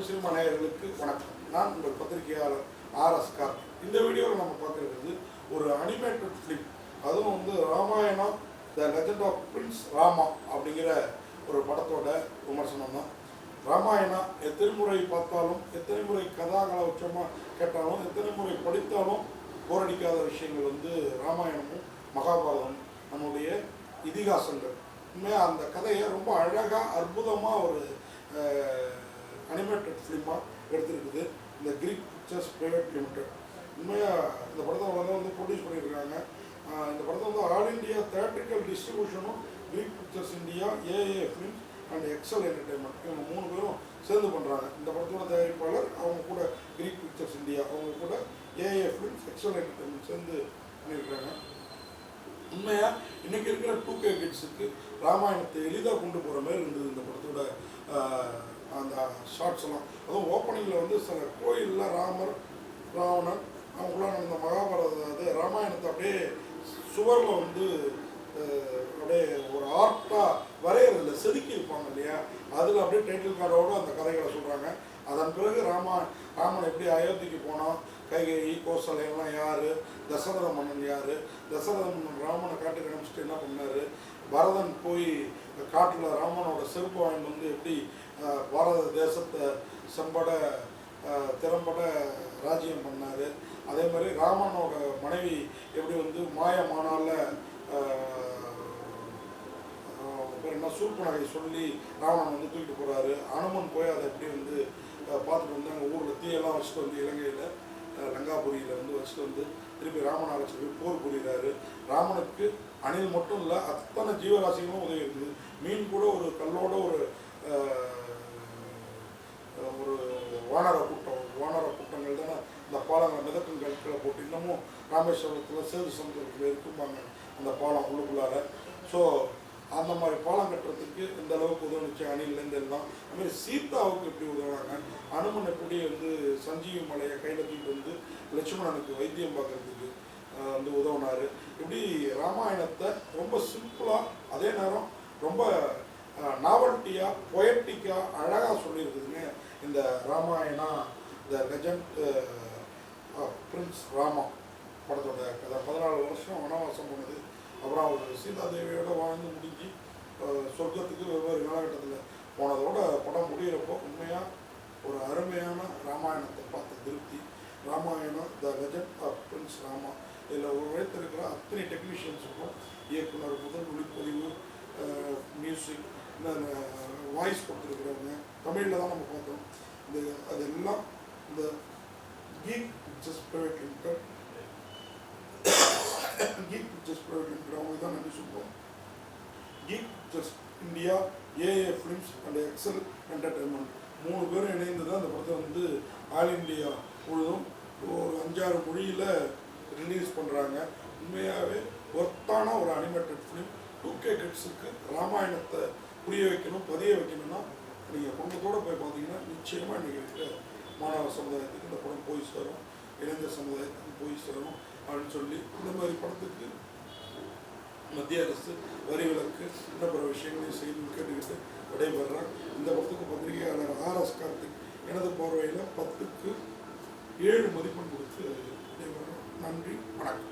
Tamil cinema வணக்கம். நான் உங்கள் பத்திரிகையாளர் ஆர் அஸ்கார் இந்த வீடியோவில் நம்ம பார்க்குறது ஒரு அனிமேட்டட் ஃபிலிம் அதுவும் வந்து Ramayana the legend of prince Rama அப்படிங்கிற ஒரு படத்தோட விமர்சனம் தான். ராமாயணா எத்தனை முறை பார்த்தாலும் எத்தனை முறை கதாகல உச்சமாக கேட்டாலும் எத்தனை முறை படித்தாலும் போரடிக்காத விஷயங்கள் வந்து ராமாயணமும் மகாபாரதம் நம்முடைய இதிகாசங்கள். உண்மையாக அந்த கதையை ரொம்ப அழகாக அற்புதமாக ஒரு அனிமேட்டட் ஃபிலிமாக எடுத்திருக்குது இந்த கிரீக் பிக்சர்ஸ் ப்ரைவேட் லிமிடெட் உண்மையாக இந்த படத்தை வந்து வந்து ப்ரொடியூஸ் பண்ணியிருக்காங்க இந்த படத்தை வந்து ஆல் இந்தியா தேட்ரிக்கல் டிஸ்ட்ரிபியூஷனும் Greek pictures India AA films and Excel Entertainment இவங்க மூணு பேரும் சேர்ந்து பண்ணுறாங்க இந்த படத்தோட தயாரிப்பாளர் அவங்க கூட கிரீக் பிக்சர்ஸ் இந்தியா அவங்க கூட ஏஏ ஃபிலிம்ஸ் எக்ஸல் என்டர்டைன்மெண்ட் சேர்ந்து பண்ணியிருக்காங்க உண்மையாக இன்றைக்கி இருக்கிற டூ கே கிட்ஸுக்கு ராமாயணத்தை எளிதாக கொண்டு போகிற மாதிரி இருந்தது இந்த படத்தோட அந்த ஷார்ட்ஸ் எல்லாம். அதுவும் ஓப்பனிங்கில் வந்து சில கோயிலில் ராமர் ராவணன் அவங்களாம் இந்த மகாபாரத அது ராமாயணத்தை அப்படியே சுவரில் வந்து அப்படியே ஒரு ஆர்ட்டாக வரைகிறதில்ல செதுக்கி இருப்பாங்க இல்லையா? அதில் அப்படியே டைட்டில் கார்டோடு அந்த கதைகளை சொல்கிறாங்க அதன் பிறகு ராமா ராமன் எப்படி அயோத்திக்கு போனான்? கைகேயி கோசலையெல்லாம் யார்? தசரத மன்னன் யார்? தசரத மன்னன் ராமனை காட்டுக்கு அனுப்பிச்சிட்டு என்ன பண்ணார்? பரதன் போய் காட்டில் ராமனோட செருப்பு வாங்கிட்டு வந்து எப்படி பாரத தேசத்தை செம்பட திறம்பட ராஜ்யம் பண்ணார். அதே மாதிரி ராமனோட மனைவி எப்படி வந்து மாயமானால ஆஹ், என்ன? சூர்பனகை சொல்லி ராவணன் வந்து தூக்கிட்டு போகிறாரு அனுமன் போய் அதை எப்படி வந்து பார்த்துட்டு வந்து அங்கே ஊரில் தீயெல்லாம் வச்சுட்டு வந்து இலங்கையில் லங்காபுரியில் வந்து வச்சுட்டு வந்து திருப்பி ராமன் அழைச்சிட்டு போய் போர் புரிகிறாரு ராமனுக்கு அணில் மட்டும் இல்லை அத்தனை ஜீவராசிகளும் உதவி இருக்குது மீன் கூட ஒரு கல்லோட ஒரு ஒரு ஓனரை கூட்டம் ஓனரை கூட்டங்கள் தானே? இந்த பாலங்களை மிதக்கும் கற்களை போட்டு இன்னமும் ராமேஸ்வரத்தில் சேது சமுத்திரத்தில் இருக்கும்பாங்க அந்த பாலம் உள்ளுக்குள்ளார. ஸோ அந்த மாதிரி பாலம் கட்டுறதுக்கு இந்த அளவுக்கு உதவுச்சு அணிலேருந்து எல்லாம் அதுமாதிரி சீதாவுக்கு எப்படி உதவுனாங்க? அனுமன் எப்படி வந்து சஞ்சீவி மலையை கையில் தூக்கிட்டு வந்து லட்சுமணனுக்கு வைத்தியம் பார்க்கறதுக்கு வந்து உதவுனாரு. இப்படி ராமாயணத்தை ரொம்ப சிம்பிளாக அதே நேரம் ரொம்ப நாவல்ட்டியாக பொயட்டிக்காக அழகாக சொல்லியிருக்குதுங்க. இந்த Ramayana the legend prince Rama படத்தோட கதை. பதினாலு வருஷம் வனவாசம் பண்ணுது அப்புறம் அவர் சீதாதேவியோட வாழ்ந்து முடிஞ்சு சொர்க்கத்துக்கு வெவ்வேறு காலகட்டத்தில் போனதோட படம் முடியிறப்போ உண்மையாக ஒரு அருமையான ராமாயணத்தை பார்த்த திருப்தி. Ramayanam the legend of prince Rama. இதில் உழைத்திருக்கிற அத்தனை டெக்னீஷியன்ஸுக்கும் இயக்குனர் முதல் ஒளிப்பதிவு மியூசிக் வாய்ஸ் கொடுத்துருக்குறவங்க தமிழில் தான் நம்ம பார்த்தோம். இந்த அதெல்லாம் இந்த Geek pictures private limited Geek pictures private limited அவங்க தான் நன்றி சொல்லுவோம். Geek pictures India AA films and Excel Entertainment மூணு பேரும் இணைந்து தான் இந்த படத்தை வந்து ஆல் இந்தியா முழுதும் ஒரு அஞ்சாறு மொழியில் ரிலீஸ் பண்ணுறாங்க உண்மையாகவே ஒர்த்தான ஒரு அனிமேட்டட் ஃபிலிம் டூ கே கிட்ஸுக்கு ராமாயணத்தை புரிய வைக்கணும் பதிய வைக்கணும்னா நீங்கள் குடும்பத்தோடு போய் பார்த்தீங்கன்னா நிச்சயமாக இன்றைக்கி மாணவ சமுதாயத்துக்கு இந்த படம் போய் சேரும் இளைஞர் சமுதாயத்துக்கு போய் சேரும் அப்படின்னு சொல்லி இந்த மாதிரி படத்துக்கு மத்திய அரசு வரி விலக்கு இன்னும் பிற விஷயங்களையும் செய்து கேட்டுக்கிட்டு விடைபெறுறேன் இந்த படத்துக்கு பத்திரிகையாளர் ஆர் எஸ் கார்த்திக் எனது பார்வையில் பத்துக்கு ஏழு மதிப்பெண் கொடுத்து விடைபெறுறேன் நன்றி வணக்கம்.